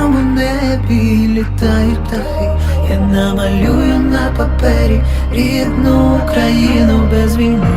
в мирному небі літають птахи. Я намалюю на папері рідну Україну без війни.